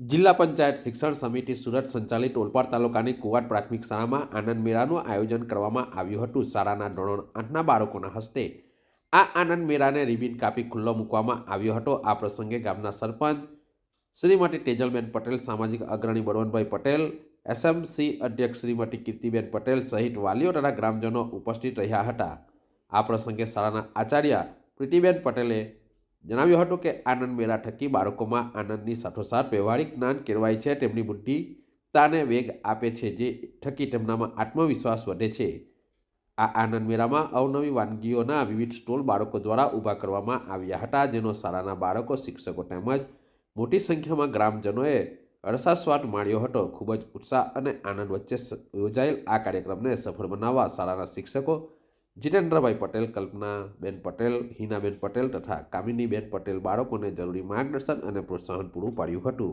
જિલ્લા પંચાયત શિક્ષણ સમિતિ સુરત સંચાલિત ઓલપાડ તાલુકાની કુવાડ પ્રાથમિક શાળામાં આનંદ મેળાનું આયોજન કરવામાં આવ્યું હતું. શાળાના ધોરણ આઠના બાળકોના હસ્તે આ આનંદ મેળાને રિબિન કાપી ખુલ્લો મૂકવામાં આવ્યો હતો. આ પ્રસંગે ગામના સરપંચ શ્રીમતી તેજલબેન પટેલ, સામાજિક અગ્રણી બળવંતભાઈ પટેલ, એસએમસી અધ્યક્ષ શ્રીમતી કીર્તિબેન પટેલ સહિત વાલીઓ તથા ગ્રામજનો ઉપસ્થિત રહ્યા હતા. આ પ્રસંગે શાળાના આચાર્ય પ્રીતિબેન પટેલે જણાવ્યું હતું કે આનંદ મેળા થકી બાળકોમાં આનંદની સાથોસાથ વ્યવહારિક જ્ઞાન કેળવાય છે, તેમની બુદ્ધિતાને વેગ આપે છે, જે થકી તેમનામાં આત્મવિશ્વાસ વધે છે. આ આનંદ મેળામાં અવનવી વાનગીઓના વિવિધ સ્ટોલ બાળકો દ્વારા ઊભા કરવામાં આવ્યા હતા, જેનો શાળાના બાળકો, શિક્ષકો તેમજ મોટી સંખ્યામાં ગ્રામજનોએ અરસાસ્વાદ માણ્યો હતો. ખૂબ જ ઉત્સાહ અને આનંદ વચ્ચે યોજાયેલ આ કાર્યક્રમને સફળ બનાવવા શાળાના શિક્ષકો જીતેન્દ્રભાઈ પટેલ, કલ્પનાબેન પટેલ, હિનાબેન પટેલ તથા કામિનીબેન પટેલ બાળકોને જરૂરી માર્ગદર્શન અને પ્રોત્સાહન પૂરું પાડ્યું હતું.